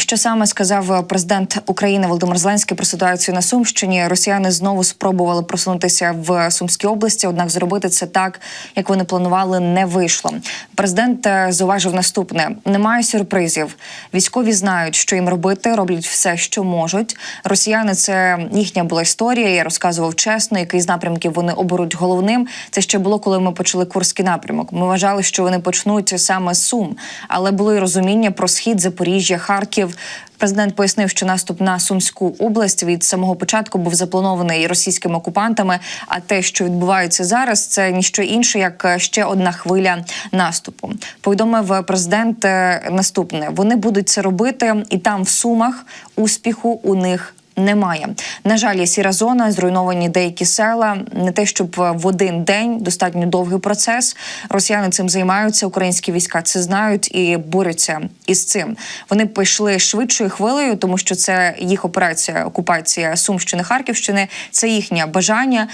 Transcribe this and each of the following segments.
Що саме сказав президент України Володимир Зеленський про ситуацію на Сумщині? Росіяни знову спробували просунутися в Сумській області, однак зробити це так, як вони планували, не вийшло. Президент е, зауважив наступне: немає сюрпризів. Військові знають, що їм робити, роблять все, що можуть. Росіяни це їхня була історія. Я розказував чесно, який з напрямків вони оберуть головним. Це ще було, коли ми почали курський напрямок. Ми вважали, що вони почнуть саме з Сум, але було й розуміння про схід Запоріжжя, Харків. Президент пояснив, що наступ на Сумську область від самого початку був запланований російськими окупантами. А те, що відбувається зараз, це ніщо інше, як ще одна хвиля наступу. Повідомив президент е, наступне: вони будуть це робити, і там в сумах успіху у них. Немає на жаль, сіра зона, зруйновані деякі села. Не те, щоб в один день достатньо довгий процес. Росіяни цим займаються. Українські війська це знають і борються із цим. Вони пішли швидшою хвилею, тому що це їх операція, окупація Сумщини, Харківщини. Це їхнє бажання.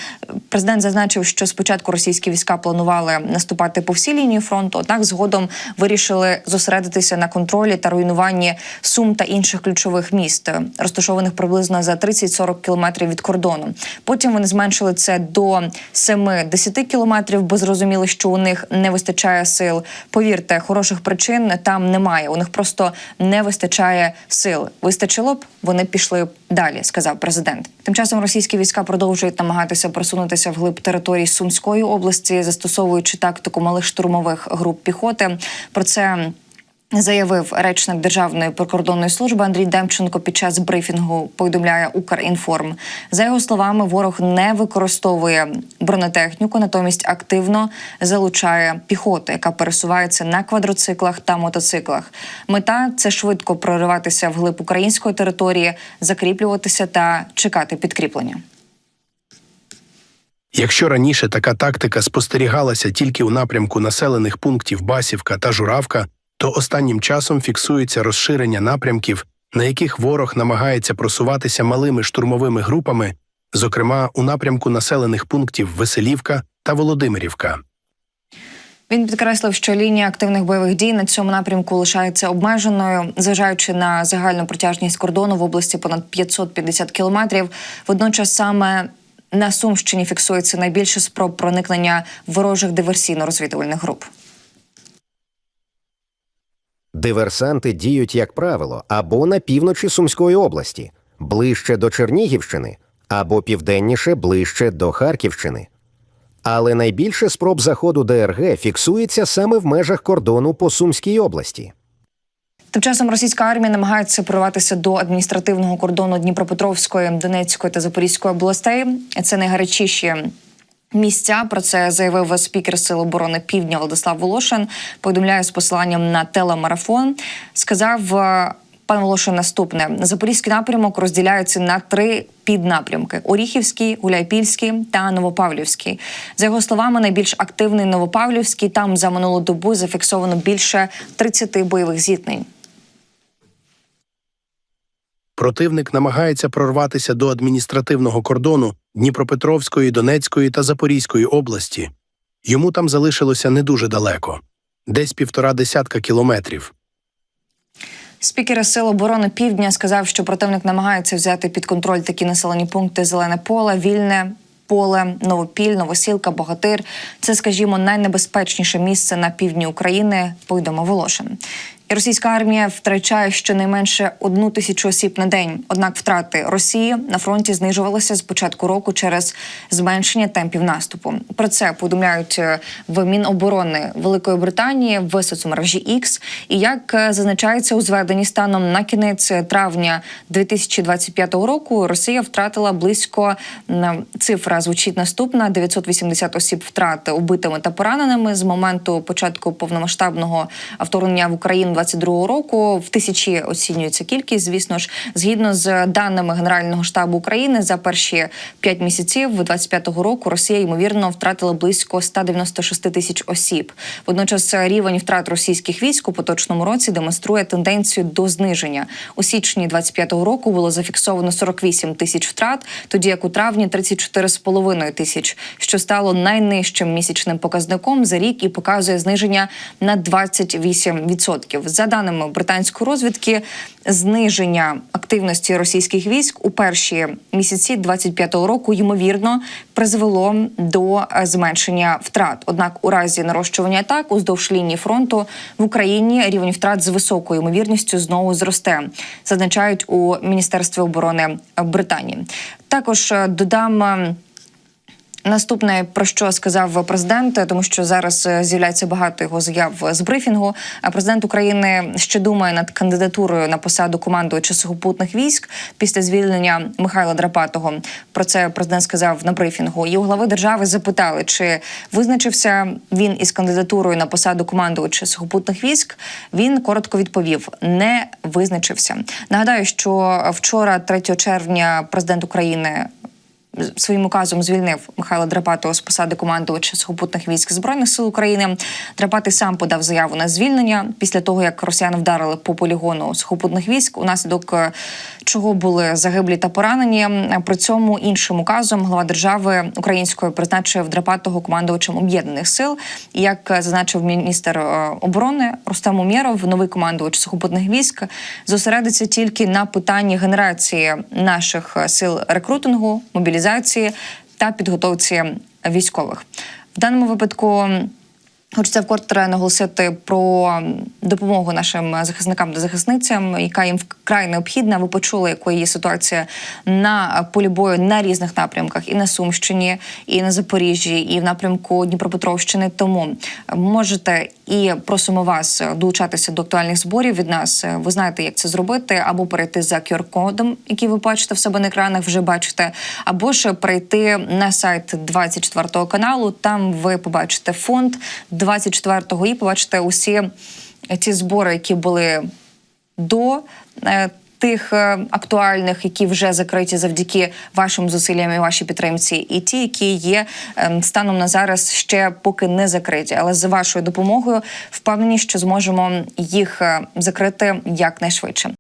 Президент зазначив, що спочатку російські війська планували наступати по всій лінії фронту однак згодом вирішили зосередитися на контролі та руйнуванні сум та інших ключових міст, розташованих приблизно за 30-40 кілометрів від кордону. Потім вони зменшили це до 7-10 кілометрів, бо зрозуміли, що у них не вистачає сил. Повірте, хороших причин там немає. У них просто не вистачає сил. Вистачило б, вони пішли б далі, сказав президент. Тим часом російські війська продовжують намагатися просунутися вглиб території Сумської області, застосовуючи тактику малих штурмових груп піхоти. Про це. Заявив речник Державної прикордонної служби Андрій Демченко під час брифінгу. Повідомляє Укрінформ. За його словами, ворог не використовує бронетехніку, натомість активно залучає піхоту, яка пересувається на квадроциклах та мотоциклах. Мета це швидко прориватися вглиб української території, закріплюватися та чекати підкріплення. Якщо раніше така тактика спостерігалася тільки у напрямку населених пунктів Басівка та Журавка, то останнім часом фіксується розширення напрямків, на яких ворог намагається просуватися малими штурмовими групами, зокрема у напрямку населених пунктів Веселівка та Володимирівка. Він підкреслив, що лінія активних бойових дій на цьому напрямку лишається обмеженою, зважаючи на загальну протяжність кордону в області понад 550 кілометрів. Водночас саме на Сумщині фіксується найбільше спроб проникнення ворожих диверсійно-розвідувальних груп. Диверсанти діють, як правило, або на півночі Сумської області, ближче до Чернігівщини, або південніше ближче до Харківщини. Але найбільше спроб заходу ДРГ фіксується саме в межах кордону по Сумській області. Тим часом російська армія намагається прорватися до адміністративного кордону Дніпропетровської, Донецької та Запорізької областей. Це найгарячіші місця. Про це заявив спікер Сил оборони Півдня Владислав Волошин. Повідомляє з посиланням на телемарафон. Сказав. е, Пан Волошин наступне запорізький напрямок розділяється на три піднапрямки: Оріхівський, Гуляйпільський та Новопавлівський. За його словами, найбільш активний Новопавлівський. Там за минулу добу зафіксовано більше 30 бойових зіткнень. Противник намагається прорватися до адміністративного кордону Дніпропетровської, Донецької та Запорізької області. Йому там залишилося не дуже далеко, десь півтора десятка кілометрів. Спікер Сил оборони Півдня сказав, що противник намагається взяти під контроль такі населені пункти Зелене поле, Вільне. Поле, Новопіль, Новосілка, Богатир це, скажімо, найнебезпечніше місце на півдні України. Повідомив Волошин. Російська армія втрачає щонайменше одну тисячу осіб на день. Однак втрати Росії на фронті знижувалися з початку року через зменшення темпів наступу. Про це повідомляють е, в Міноборони Великої Британії в соцмережі X. І як е, зазначається у зведенні станом на кінець травня 2025 року, Росія втратила близько цифра звучить наступна: 980 осіб втрати убитими та пораненими з моменту початку повномасштабного вторгнення в Україну 22 року. В тисячі оцінюється кількість. Звісно ж, згідно з даними Генерального штабу України, за перші 5 місяців 25-го року Росія ймовірно втратила близько 196 тисяч осіб. Водночас рівень втрат російських військ у поточному році демонструє тенденцію до зниження. У січні 25-го року було зафіксовано 48 тисяч втрат, тоді як у травні 34,5 тисяч, що стало найнижчим місячним показником за рік і показує зниження на 28%. За даними британської розвідки, зниження активності російських військ у перші місяці 25-го року ймовірно призвело до е, зменшення втрат. Однак, у разі нарощування атак уздовж лінії фронту в Україні рівень втрат з високою ймовірністю знову зросте, зазначають у Міністерстві оборони Британії. Також е, додам. Наступне про що сказав президент, тому що зараз е, з'являється багато його заяв з брифінгу. Президент України ще думає над кандидатурою на посаду командувача сухопутних військ після звільнення Михайла Драпатого. Про це президент сказав на брифінгу. І у глави держави запитали, чи визначився він із кандидатурою на посаду командувача сухопутних військ. Він коротко відповів: не визначився. Нагадаю, що вчора, 3 червня, президент України своїм указом звільнив Михайла Драпатого з посади командувача сухопутних військ збройних сил України. Драпатий сам подав заяву на звільнення після того, як росіяни вдарили по полігону сухопутних військ, унаслідок е, чого були загиблі та поранені. При цьому іншим указом глава держави української призначив Драпатого командувачем об'єднаних сил. І як зазначив міністр е, оборони Рустам Умєров, новий командувач сухопутних військ зосередиться тільки на питанні генерації наших е, сил рекрутингу, мобілізації та підготовці військових. В даному випадку. Хочеться вкотре наголосити про допомогу нашим захисникам та захисницям, яка їм вкрай необхідна. Ви почули, якою є ситуація на полі бою на різних напрямках, і на Сумщині, і на Запоріжжі, і в напрямку Дніпропетровщини. Тому можете і просимо вас долучатися до актуальних зборів від нас. Ви знаєте, як це зробити, або перейти за QR-кодом, який ви бачите в себе на екранах, вже бачите, або ж перейти на сайт 24 каналу. Там ви побачите фонд 24-го і побачите усі ці збори, які були до. е, Тих е, актуальних, які вже закриті завдяки вашим зусиллям і вашій підтримці, і ті, які є ем, станом на зараз ще поки не закриті. Але з вашою допомогою впевнені, що зможемо їх е, закрити якнайшвидше.